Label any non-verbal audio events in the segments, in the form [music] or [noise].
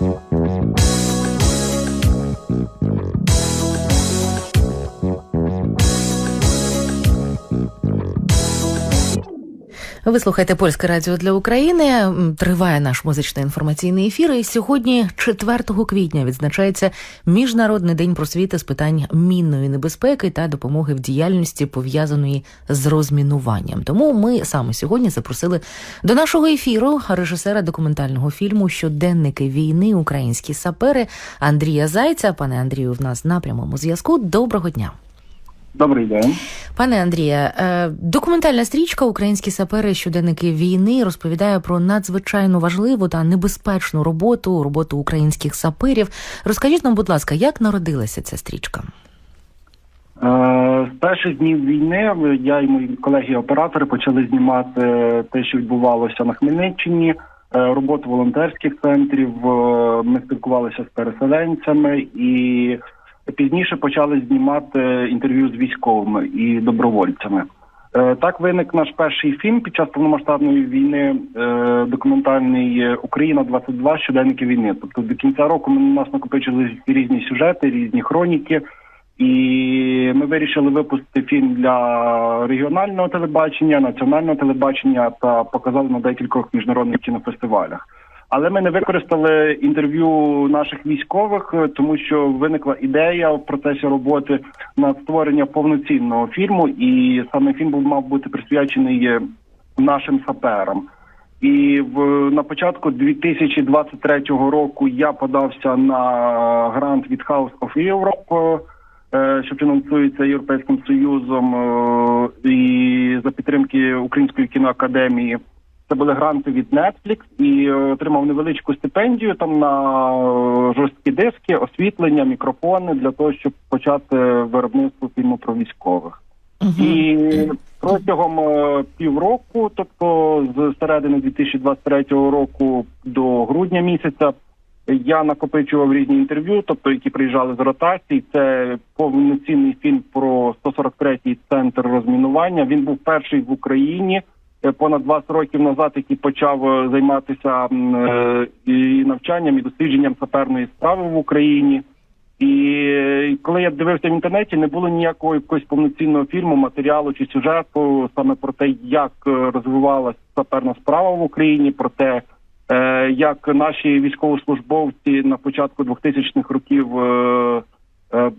Дякую. Ви слухаєте польське радіо для України. Триває наш музичний інформаційний ефір. І сьогодні, 4 квітня, відзначається міжнародний день просвіти з питань мінної небезпеки та допомоги в діяльності пов'язаної з розмінуванням. Тому ми саме сьогодні запросили до нашого ефіру режисера документального фільму Щоденники війни українські сапери Андрія Зайця. Пане Андрію, в нас на прямому зв'язку. Доброго дня. Добрий день, пане Андрія. Е, документальна стрічка Українські сапери щоденники війни розповідає про надзвичайно важливу та небезпечну роботу, роботу українських саперів. Розкажіть нам, будь ласка, як народилася ця стрічка? Е, з перших днів війни я і мої колеги-оператори почали знімати те, що відбувалося на Хмельниччині. Е, роботу волонтерських центрів. Ми спілкувалися з переселенцями і пізніше почали знімати інтерв'ю з військовими і добровольцями. Е, так виник наш перший фільм під час повномасштабної війни, е, документальний Україна 22 щоденники війни. Тобто до кінця року у нас накопичили різні сюжети, різні хроніки, і ми вирішили випустити фільм для регіонального телебачення, національного телебачення та показали на декількох міжнародних кінофестивалях. Але ми не використали інтерв'ю наших військових, е, тому що виникла ідея в процесі роботи на створення повноцінного фільму, і саме фільм був мав бути присвячений е, нашим саперам. І в на початку 2023 року я подався на грант від House of Europe, е, що фінансується Європейським Союзом і за підтримки Української кіноакадемії. Це були гранти від Netflix і отримав невеличку стипендію там на жорсткі диски, освітлення, мікрофони для того, щоб почати виробництво фільму про військових. Uh-huh. І протягом е, півроку, тобто з середини 2023 року до грудня місяця, я накопичував різні інтерв'ю, тобто які приїжджали з ротації. Це повноцінний фільм про 143-й центр розмінування. Він був перший в Україні. Е, понад 20 років назад, який почав е, займатися е, і навчанням і дослідженням саперної справи в Україні. І коли я дивився в інтернеті, не було ніякого якогось повноцінного фільму, матеріалу чи сюжету саме про те, як розвивалася саперна справа в Україні, про те, як наші військовослужбовці на початку 2000-х років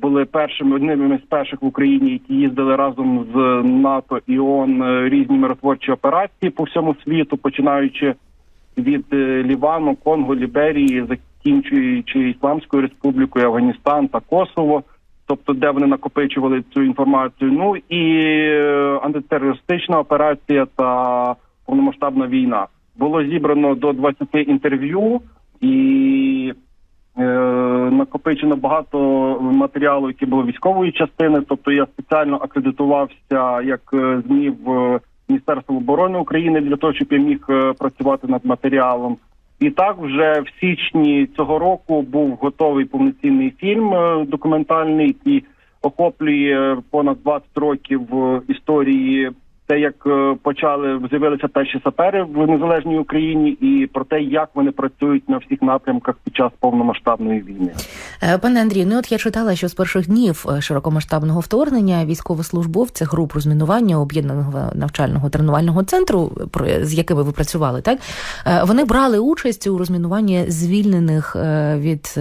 були першими одними з перших в Україні, які їздили разом з НАТО і ООН е, різні миротворчі операції по всьому світу, починаючи від е, Лівану, Конго, Ліберії, закінчуючи Ісламською Республікою, Афганістан та Косово, тобто де вони накопичували цю інформацію. Ну і антитерористична операція та повномасштабна війна було зібрано до 20 інтерв'ю і. Е, накопичено багато матеріалу, які були військової частини. Тобто я спеціально акредитувався як е, ЗМІ в Міністерство оборони України для того, щоб я міг е, працювати над матеріалом. І так вже в січні цього року був готовий повноцінний фільм документальний, який охоплює понад 20 років історії те, як е, почали з'явилися перші сапери в незалежній Україні, і про те, як вони працюють на всіх напрямках під час повномасштабної війни, е, пане Андрію, ну от я читала, що з перших днів е, широкомасштабного вторгнення військовослужбовці груп розмінування об'єднаного навчального тренувального центру, з якими ви працювали, так вони брали участь у розмінуванні звільнених від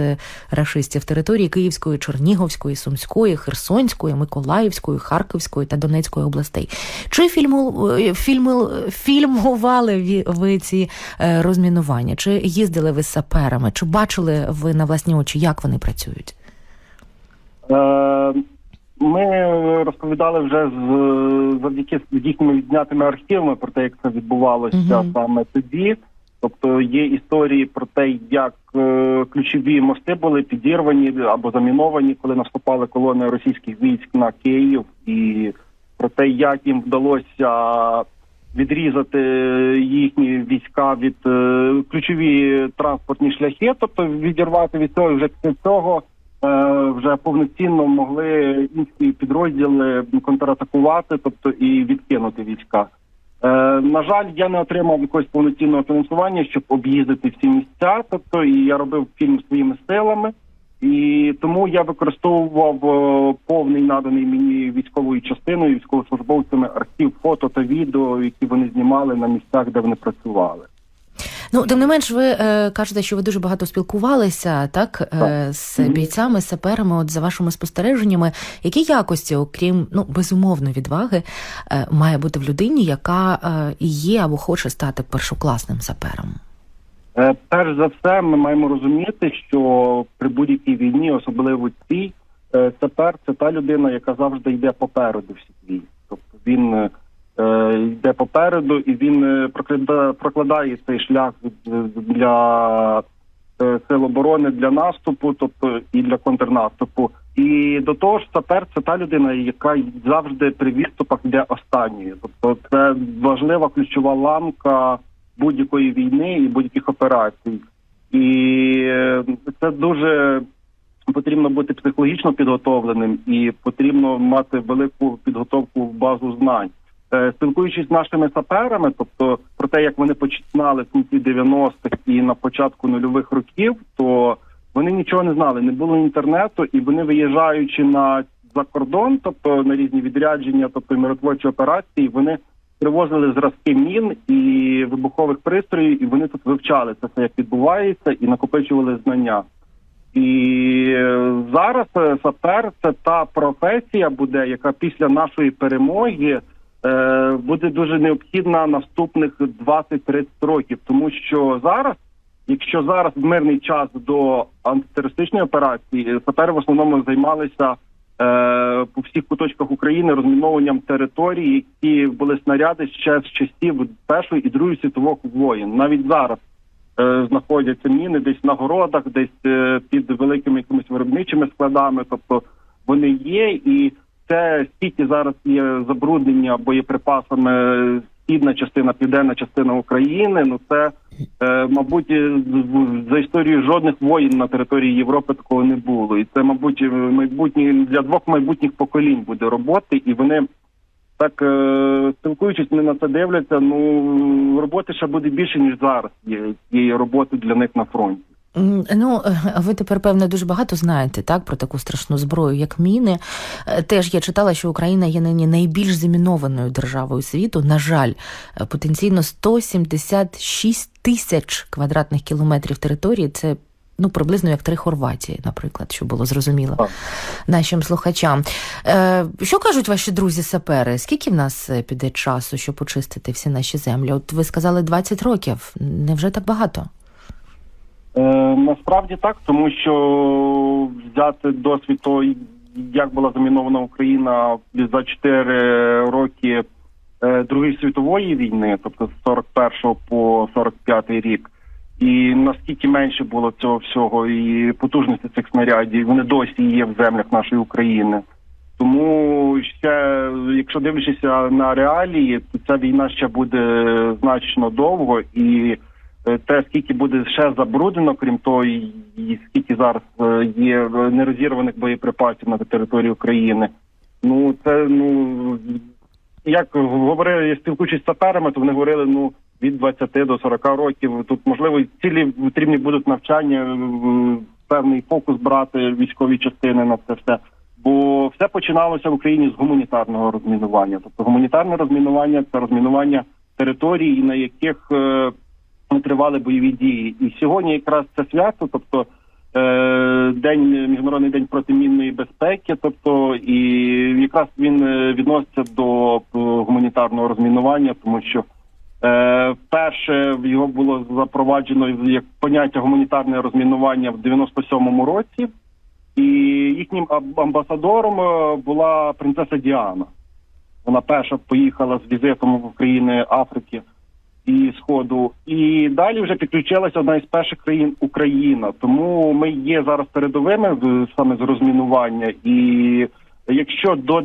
рашистів території Київської, Чернігівської, Сумської, Херсонської, Миколаївської, Харківської та Донецької областей. Чи фільму е, фільму фільмували ви ці е, розмінування? Чи їздили ви з саперами? Чи бачили ви на власні очі, як вони працюють? Е, ми розповідали вже з завдяки з їхніми відзнятими архівами про те, як це відбувалося uh-huh. саме тоді. Тобто є історії про те, як е, ключові мости були підірвані або заміновані, коли наступали колони російських військ на Київ і про те, як їм вдалося відрізати їхні війська від е, ключові транспортні шляхи, тобто відірвати від цього вже після цього. Е, вже повноцінно могли інші підрозділи контратакувати, тобто і відкинути війська. Е, на жаль, я не отримав якогось повноцінного фінансування, щоб об'їздити всі місця. Тобто, і я робив фільм своїми силами, і тому я використовував е, повний наданий мені військовою частиною, військовослужбовцями архів, фото та відео, які вони знімали на місцях, де вони працювали. Ну, тим не менш, ви е, кажете, що ви дуже багато спілкувалися, так, е, з Мгм. бійцями, з саперами, от за вашими спостереженнями, які якості, окрім ну безумовно відваги, е, має бути в людині, яка е, є або хоче стати першокласним сапером? Е, Перш за все, ми маємо розуміти, що при будь-якій війні, особливо цій, е, сапер це та людина, яка завжди йде попереду всіх війн. Тобто він е, йде попереду і він прокладає, прокладає цей шлях для сил оборони для наступу, тобто і для контрнаступу. І до того ж, сапер це та людина, яка завжди при відступах йде останньою. Тобто, це важлива ключова ламка будь-якої війни і будь-яких операцій. І е, це дуже потрібно бути психологічно підготовленим і потрібно мати велику підготовку в базу знань. Е, Спілкуючись з нашими саперами, тобто про те, як вони починали в кінці 90-х і на початку нульових років, то вони нічого не знали, не було інтернету, і вони виїжджаючи на за кордон, тобто на різні відрядження, тобто миротворчі операції, вони привозили зразки мін і вибухових пристроїв, і вони тут вивчали це все, як відбувається, і накопичували знання. І е, зараз е, сапер це та професія буде, яка після нашої перемоги е, буде дуже необхідна наступних 20-30 років, тому що зараз, якщо зараз в мирний час до антитерористичної операції, сапери в основному займалися по всіх куточках України розмінованням територій, які були снаряди ще з часів Першої і Другої світових воєн. Навіть зараз е, знаходяться міни десь на городах, десь е, під великими якимись виробничими складами. Тобто вони є, і це скільки зараз є забруднення боєприпасами східна частина, південна частина України. Ну це е, мабуть е, за історією жодних воїн на території Європи такого не було. І це, мабуть, майбутнє для двох майбутніх поколінь буде роботи, і вони. Так, е, спілкуючись, вони на це дивляться. Ну роботи ще буде більше ніж зараз. Є цієї роботи для них на фронті. Ну, е, ви тепер, певно, дуже багато знаєте так про таку страшну зброю, як міни. Е, Теж я читала, що Україна є нині найбільш замінованою державою світу. На жаль, е, потенційно 176 тисяч квадратних кілометрів території. Це ну приблизно як три Хорватії, наприклад, що було зрозуміло нашим слухачам. Е, Що кажуть ваші друзі-сапери? Скільки в нас піде часу, щоб очистити всі наші землі? От ви сказали 20 років. Невже так багато? Е, насправді так, тому що взяти досвід того, як була замінована Україна за 4 роки е, Другої світової війни, тобто з 41 по 45 рік, і наскільки менше було цього всього, і потужності цих снарядів, вони досі є в землях нашої України. Тому ще, якщо дивлячися на реалії, то ця війна ще буде значно довго і те, скільки буде ще забруднено, крім того, і скільки зараз е, є нерозірваних боєприпасів на території України. Ну це ну як говорили, я спілкуючись з саперами, то вони говорили ну від 20 до 40 років. Тут можливо цілі потрібні будуть навчання, е, певний фокус брати військові частини на це все. Бо все починалося в Україні з гуманітарного розмінування. Тобто гуманітарне розмінування це розмінування територій, на яких е, тривали бойові дії. І сьогодні якраз це свято, тобто е, день міжнародний день протимінної безпеки, тобто і якраз він е, відноситься до е, гуманітарного розмінування, тому що е, вперше його було запроваджено як поняття гуманітарне розмінування в 97-му році. І їхнім амбасадором була принцеса Діана. Вона перша поїхала з візитом в країни Африки і Сходу. І далі вже підключилася одна із перших країн Україна. Тому ми є зараз передовими саме з розмінування. І якщо до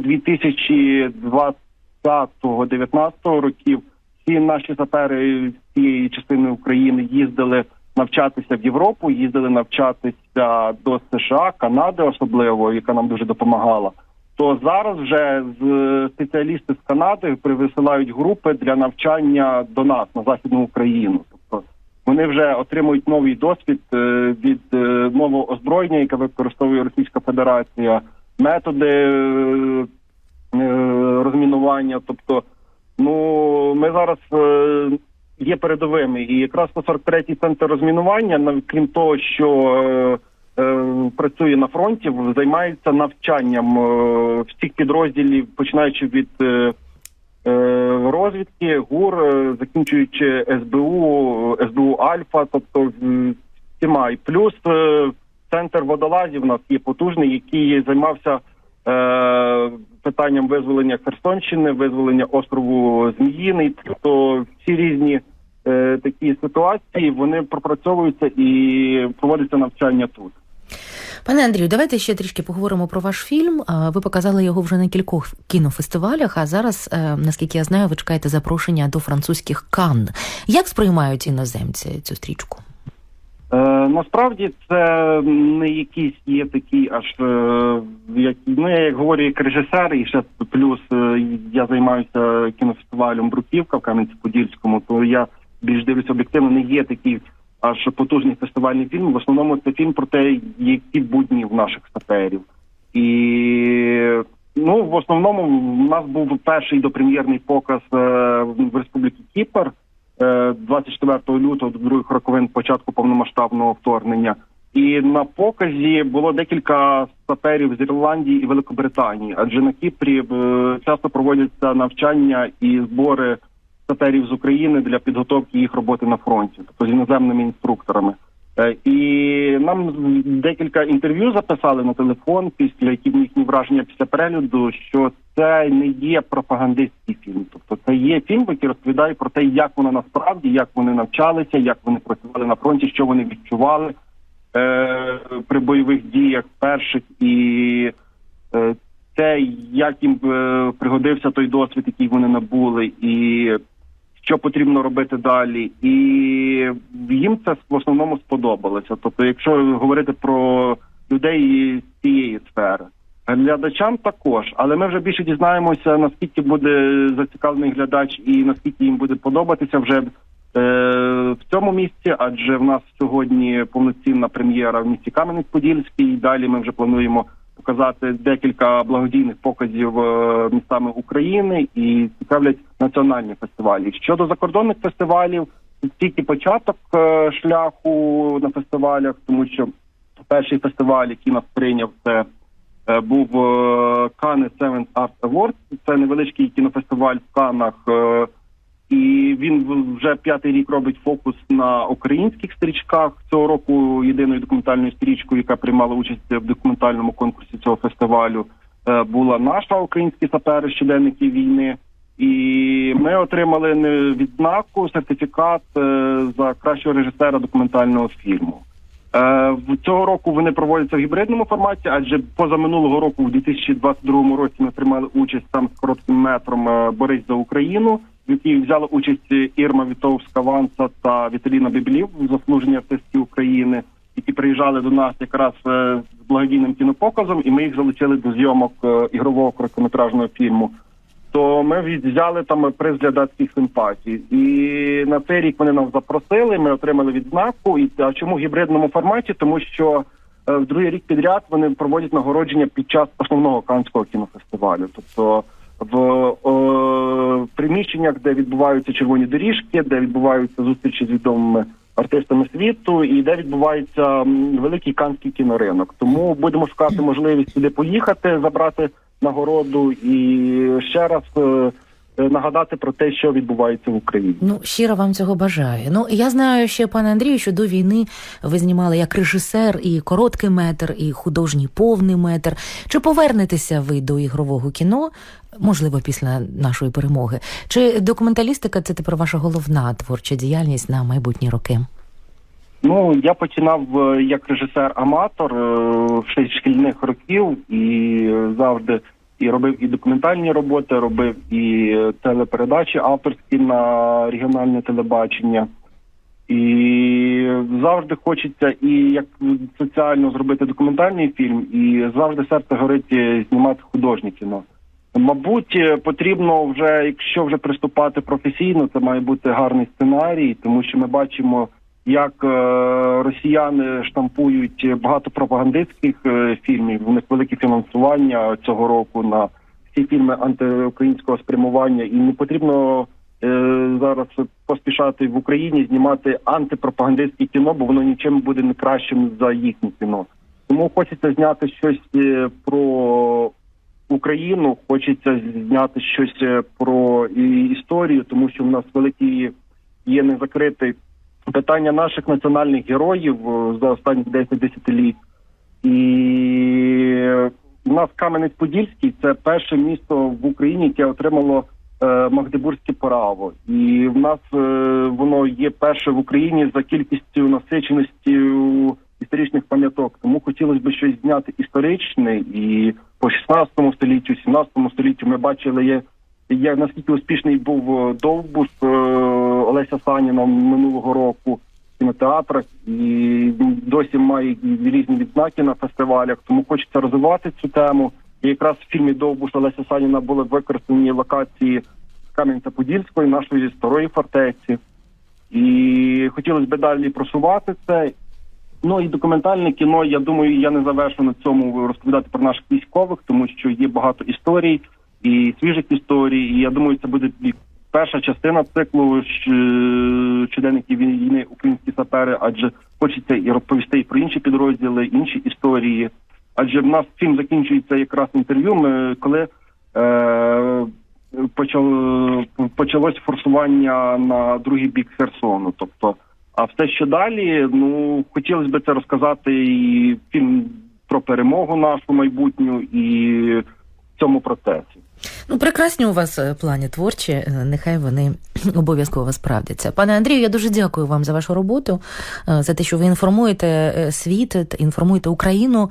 2020-2019 років всі наші сапери з цієї частини України їздили навчатися в Європу, їздили навчатися до США, Канади, особливо, яка нам дуже допомагала. То зараз вже з спеціалісти з Канади присилають групи для навчання до нас на західну Україну. Тобто вони вже отримують новий досвід е, від е, нового озброєння, яке використовує Російська Федерація, методи е, е, розмінування. Тобто, ну ми зараз е, є передовими, і якраз 143-й центр розмінування, крім того, що е, е, працює на фронті, займається навчанням е, всіх підрозділів, починаючи від е, е, розвідки, ГУР, е, закінчуючи СБУ, СБУ Альфа, тобто всіма. І плюс е, центр водолазів у нас є потужний, який займався е, питанням визволення Херсонщини, визволення острову Зміїний. Тобто всі різні е, такі ситуації вони пропрацьовуються і проводиться навчання тут. Пане Андрію, давайте ще трішки поговоримо про ваш фільм. Ви показали його вже на кількох кінофестивалях. А зараз, е, наскільки я знаю, ви чекаєте запрошення до французьких Кан. Як сприймають іноземці цю стрічку? Е, насправді це не якийсь є такий аж е, як ну я як говорю як режисер, і ще плюс е, я займаюся кінофестивалем Бруківка в Кам'янці-Подільському, то я більш дивлюся об'єктивно, не є такий аж потужний фестивальний фільм. В основному це фільм про те, які будні в наших саперів. І ну в основному в нас був перший допрем'єрний показ е, в Республіці Кіпр. е, 24 лютого до других роковин початку повномасштабного вторгнення. І на показі було декілька саперів з Ірландії і Великобританії, адже на Кіпрі е, часто проводяться навчання і збори саперів з України для підготовки їх роботи на фронті, тобто з іноземними інструкторами. Е, І нам декілька інтерв'ю записали на телефон, після які їхні враження після перегляду, що це не є пропагандистський фільм. Тобто це є фільм, який розповідає про те, як воно насправді, як вони навчалися, як вони працювали на фронті, що вони відчували е, при бойових діях перших, і е, те, як їм е, пригодився той досвід, який вони набули, і що потрібно робити далі, і їм це в основному сподобалося. Тобто, якщо говорити про людей з цієї сфери, глядачам також, але ми вже більше дізнаємося, наскільки буде зацікавлений глядач і наскільки їм буде подобатися вже. е, В цьому місці, адже в нас сьогодні повноцінна прем'єра в місті Кам'янець-Подільський. Далі ми вже плануємо показати декілька благодійних показів е, містами України і цікавлять національні фестивалі. Щодо закордонних фестивалів, тільки початок е, шляху на фестивалях, тому що перший фестиваль, який нас прийняв, це е, був Cannes Seventh Art Awards. Це невеличкий кінофестиваль в Канах. І він вже п'ятий рік робить фокус на українських стрічках. Цього року єдиною документальною стрічкою, яка приймала участь в документальному конкурсі цього фестивалю, е, була наша українські сапери щоденники війни. І ми отримали відзнаку, сертифікат е, за кращого режисера документального фільму. Е, цього року вони проводяться в гібридному форматі, адже поза минулого року, в 2022 році, ми приймали участь там з коротким метром Борись за Україну, в якій взяли участь Ірма Вітовська Ванса та Віталіна Біблів, заслужені артистки України, які приїжджали до нас якраз е, з благодійним кінопоказом, і ми їх залучили до зйомок е, ігрового короткометражного фільму то ми взяли там приз глядацьких симпатій. І на цей рік вони нас запросили. Ми отримали відзнаку. І а чому в гібридному форматі? Тому що е, в другий рік підряд вони проводять нагородження під час основного канського кінофестивалю. Тобто в приміщеннях, де відбуваються червоні доріжки, де відбуваються зустрічі з відомими артистами світу, і де відбувається великий канський кіноринок. Тому будемо шукати можливість сюди поїхати, забрати нагороду і ще раз е, нагадати про те, що відбувається в Україні. Ну, щиро вам цього бажаю. Ну, я знаю ще, пане Андрію, що до війни ви знімали як режисер і короткий метр, і художній повний метр. Чи повернетеся ви до ігрового кіно? Можливо, після нашої перемоги. Чи документалістика це тепер ваша головна творча діяльність на майбутні роки? Ну я починав е, як режисер-аматор е, ще шкільних років і е, завжди і робив і документальні роботи, робив і е, телепередачі авторські на регіональне телебачення. І завжди хочеться, і як це спеціально зробити документальний фільм, і завжди серце горить е, знімати художнє кіно. Мабуть, е, потрібно вже, якщо вже приступати професійно, це має бути гарний сценарій, тому що ми бачимо, як е, росіяни штампують багато пропагандистських е, фільмів. У них велике фінансування цього року на всі фільми антиукраїнського спрямування, і не потрібно е, зараз поспішати в Україні знімати антипропагандистське кіно, бо воно нічим буде не кращим за їхнє кіно. Тому хочеться зняти щось про Україну, хочеться зняти щось про історію, тому що в нас великі є незакрите питання наших національних героїв е, за останні 10 десятиліть. І у нас Кам'янець-Подільський це перше місто в Україні, яке отримало е, Магдебурзьке право. І в нас е, воно є перше в Україні за кількістю насиченості історичних пам'яток. Тому хотілося б щось зняти історичне і по 16 століттю, 17 століттю ми бачили, є наскільки успішний був е, Довбус е, Олеся Саніна минулого року в кінотеатрах і досі має різні відзнаки на фестивалях. Тому хочеться розвивати цю тему. І якраз в фільмі Довбус Олеся Саніна були використані локації Кам'янця-Подільської, нашої старої фортеці. І хотілося б далі просувати це. Ну і документальне кіно, я думаю, я не завершу на цьому розповідати про наших військових, тому що є багато історій і свіжих історій. І я думаю, це буде перша частина циклу щ- щоденників війни українські сапери, адже хочеться і розповісти і про інші підрозділи, інші історії. Адже в нас фільм закінчується якраз інтерв'ю. Ми коли е, почало почалось форсування на другий бік Херсону. Тобто, а все, що далі, ну хотілося б це розказати і фільм про перемогу нашу майбутню і цьому процесі. Ну, прекрасні у вас е, плані творчі, е, нехай вони [clears throat] обов'язково справдяться. Пане Андрію, я дуже дякую вам за вашу роботу, е, за те, що ви інформуєте світ, інформуєте Україну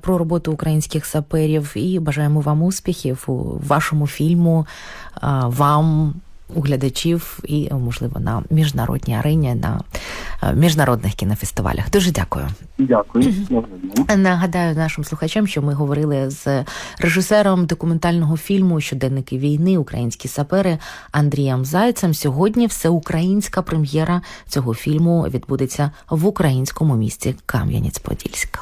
про роботу українських саперів і бажаємо вам успіхів у вашому фільму, вам. У глядачів і, можливо, на міжнародній арені, на міжнародних кінофестивалях. Дуже дякую. Дякую. Нагадаю нашим слухачам, що ми говорили з режисером документального фільму Щоденники війни Українські сапери Андрієм Зайцем. Сьогодні всеукраїнська прем'єра цього фільму відбудеться в українському місті Кам'янець-Подільська.